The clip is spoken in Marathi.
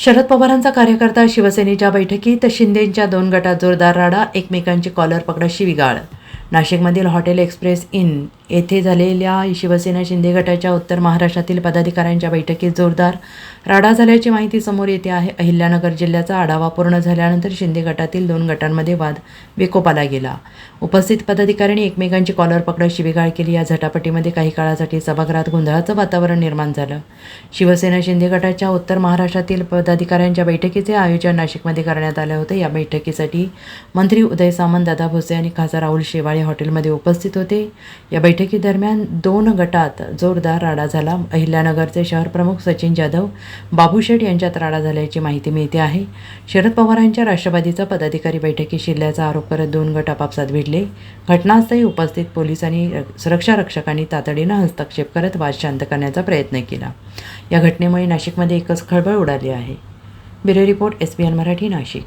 शरद पवारांचा कार्यकर्ता शिवसेनेच्या बैठकीत शिंदेंच्या दोन गटात जोरदार राडा एकमेकांची कॉलर पकडत शिवीगाळ नाशिकमधील हॉटेल एक्सप्रेस इन येथे झालेल्या शिवसेना शिंदे गटाच्या उत्तर महाराष्ट्रातील पदाधिकाऱ्यांच्या बैठकीत जोरदार राडा झाल्याची माहिती समोर येते आहे. अहिल्यानगर जिल्ह्याचा आढावा पूर्ण झाल्यानंतर शिंदे गटातील दोन गटांमध्ये वाद विकोपाला गेला. उपस्थित पदाधिकाऱ्यांनी एकमेकांची कॉलर पकडत शिवीगाळ केली. या झटापटीमध्ये काही काळासाठी सभागृहात गोंधळाचं वातावरण निर्माण झालं. शिवसेना शिंदे गटाच्या उत्तर महाराष्ट्रातील पदाधिकाऱ्यांच्या बैठकीचे आयोजन नाशिकमध्ये करण्यात आले होते. या बैठकीसाठी मंत्री उदय सामंत दादा भुसे आणि खासदार राहुल शेवाळे हॉटेलमध्ये उपस्थित होते. या बैठकीदरम्यान दोन गटात जोरदार राडा झाला. अहिल्यानगरचे शहर प्रमुख सचिन जाधव बाबूशेठ यांच्यात राडा झाल्याची माहिती मिळते आहे. शरद पवारांच्या राष्ट्रवादीचा पदाधिकारी बैठकीत शिरल्याचा आरोप करत दोन गट आपापसात भिडले. घटनास्थळी उपस्थित पोलिसांनी सुरक्षा रक्षकांनी तातडीनं हस्तक्षेप करत वाद शांत करण्याचा प्रयत्न केला. या घटनेमुळे नाशिकमध्ये एकच खळबळ उडाली आहे. Bureau report S B N Marathi Nashik.